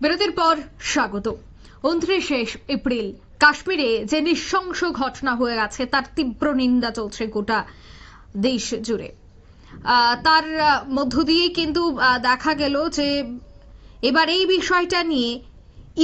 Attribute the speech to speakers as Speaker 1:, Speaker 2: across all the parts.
Speaker 1: বিরতির পর স্বাগত। উনত্রিশে এপ্রিল, কাশ্মীরে যে নৃশংস ঘটনা হয়ে গেছে, তার তীব্র নিন্দা চলছে গোটা দেশ জুড়ে। তার মধ্য দিয়ে কিন্তু দেখা গেল যে, এবার এই বিষয়টা নিয়ে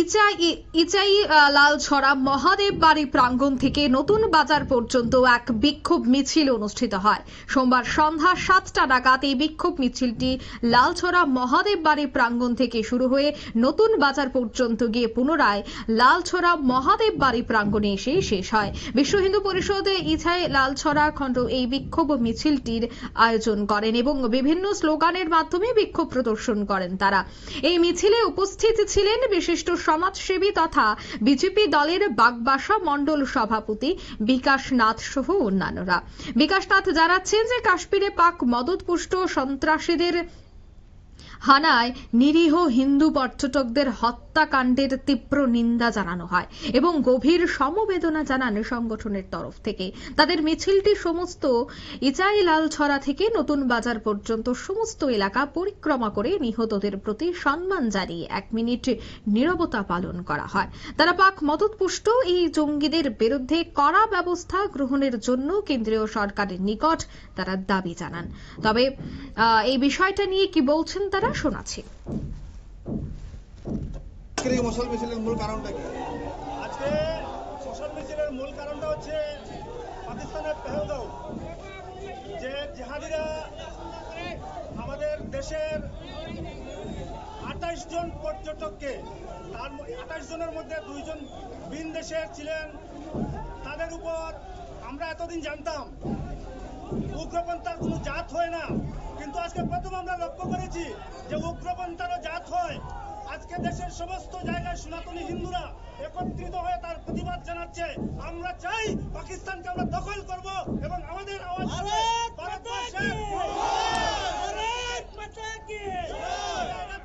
Speaker 1: ইচাই ইচাই লালছড়া মহাদেব বাড়ি প্রাঙ্গণ থেকে নতুন বাজার পর্যন্ত এক বিক্ষোভ মিছিল অনুষ্ঠিত হয়। সোমবার সন্ধ্যা সাতটা নাগাদ এই বিক্ষোভ মিছিলটি লালছড়া মহাদেব বাড়ি প্রাঙ্গণ থেকে শুরু হয়ে নতুন বাজার পর্যন্ত গিয়ে পুনরায় লালছড়া মহাদেব বাড়ি প্রাঙ্গণে এসে শেষ হয়। বিশ্ব হিন্দু পরিষদ ইছাই লালছড়া খণ্ড এই বিক্ষোভ মিছিলটির আয়োজন করেন এবং বিভিন্ন স্লোগানের মাধ্যমে বিক্ষোভ প্রদর্শন করেন তারা। এই মিছিলে উপস্থিত ছিলেন বিশিষ্ট সমাজসেবী তথা বিজেপি দলের বাগবাসা মণ্ডল সভাপতি বিকাশ নাথ সহ অন্যান্যরা। বিকাশ নাথ জানাচ্ছেন যে কাশ্মীরে পাক মদতপুষ্ট সন্ত্রাসীদের হানায় নিরীহ হিন্দু পর্যটকদের হত্যাকাণ্ডের তীব্র নিন্দা জানানো হয় এবং গভীর সমবেদনা জানান সংগঠনের তরফ থেকে। তাদের মিছিলটি সমস্ত ইচাইলাল ছড়া থেকে নতুন বাজার পর্যন্ত সমস্ত এলাকা পরিক্রমা করে নিহতদের প্রতি সম্মান জানিয়ে এক মিনিট নীরবতা পালন করা হয়। তারা পাক মদতপুষ্ট এই জঙ্গিদের বিরুদ্ধে কড়া ব্যবস্থা গ্রহণের জন্য কেন্দ্রীয় সরকারের নিকট তারা দাবি জানান। তবে এই বিষয়টা নিয়ে কি বলছেন তারা? শোনাচ্ছি
Speaker 2: আজকের এই মশাল মিছিলের মূল কারণটা কি?
Speaker 3: আজকে সোশ্যাল মিছিলের মূল কারণটা হচ্ছে পাকিস্তানের পেহেলগাঁও। যে জেহাদিরা আমাদের দেশের আঠাইশ জন পর্যটককে তার আঠাইশ জনের মধ্যে দুইজন ভিন দেশের ছিলেন। তাদের উপর আমরা এতদিন জানতাম উগ্রপন্থার কোনো জাত হয় না। কিন্তু আজকে প্রথম আমরা লক্ষ্য করেছি যে উগ্রপন্থারও জাত হয়। আজকে দেশের সমস্ত জায়গায় সনাতনী হিন্দুরা একত্রিত হয়ে তার প্রতিবাদ জানাচ্ছে। আমরা চাই পাকিস্তানকে আমরা দখল করব এবং আমাদের আওয়াজ ভারতবর্ষের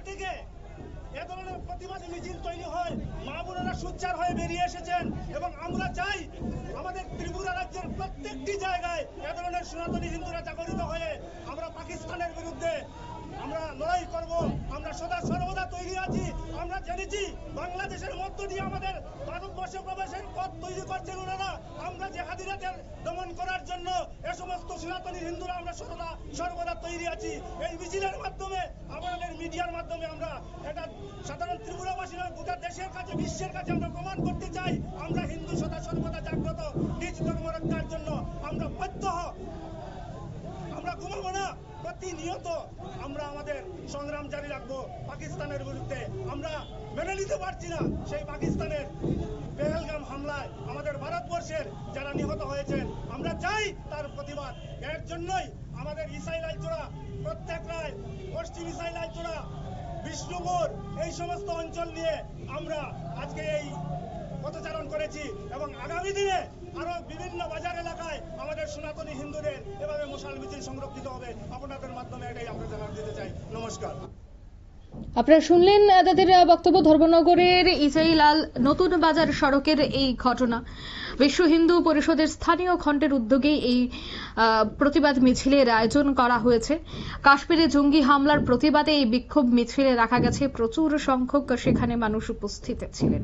Speaker 3: থেকে এ ধরনের প্রতিবাদী মিছিল তৈরি হয়। মা বোনেরা সোচ্চার হয়ে বেরিয়ে এসেছেন এবং আমরা চাই প্রত্যেকটি জায়গায় এ ধরনের সনাতনী হিন্দুরা জাগরিত হয়ে আমরা পাকিস্তানের বিরুদ্ধে আমরা লড়াই করব, আমরা সদা সর্বদা তৈরি আছি, আমরা জেনেছি বাংলাদেশের মধ্য দিয়ে আমাদের ভারতবর্ষে প্রবেশের পথ তৈরি করছেন ওনারা আমরা জেহাদিরাদের দমন করার জন্য এ সমস্ত সনাতনী হিন্দুরা আমরা সর্বদা সর্বদা তৈরি আছি। এই মিছিলের মাধ্যমে, আমাদের মিডিয়ার মাধ্যমে আমরা এটা সাধারণ ত্রিপুরাবাসী নয়, গোটা দেশের কাছে, বিশ্বের কাছে আমরা প্রমাণ করতে চাই, আমরা হিন্দু সদা সর্বদা জাগ্রত, নিজ ধর্ম রক্ষার জন্য আমরা প্রত্যহ, আমরা ঘুমাবো না, প্রতিনিয়ত আমরা আমাদের সংগ্রাম জারি রাখব পাকিস্তানের বিরুদ্ধে। আমরা মেনে নিতে পারছি না সেই পাকিস্তানের পেহেলগাম হামলায় আমাদের ভারতবর্ষের যারা নিহত হয়েছেন। আমরা চাই তার প্রতিবাদ। এর জন্যই আমাদের ইসাইল আইচোড়া প্রত্যেক রায়, পশ্চিম ইসাইল আইচোড়া বিষ্ণুপুর, এই সমস্ত অঞ্চল নিয়ে আমরা আজকে এই পথচারণ করেছি এবং আগামী দিনে আরও বিভিন্ন বাজার এলাকায় আমাদের সনাতনী হিন্দুদের এভাবে মশাল মিছিল সংরক্ষিত হবে। আপনাদের মাধ্যমে এটাই আমরা জানান দিতে চাই। নমস্কার।
Speaker 1: আপনারা শুনলেন তাদের বক্তব্য ধর্মনগরের ইসাইলাল নতুন বাজার সড়কের এই ঘটনা। বিশ্ব হিন্দু পরিষদের স্থানীয় খণ্ডের উদ্যোগে এই প্রতিবাদ মিছিলের আয়োজন করা হয়েছে। কাশ্মীরে জঙ্গি হামলার প্রতিবাদে এই বিক্ষোভ মিছিলে রাখা গেছে। প্রচুর সংখ্যক সেখানে মানুষ উপস্থিত ছিলেন।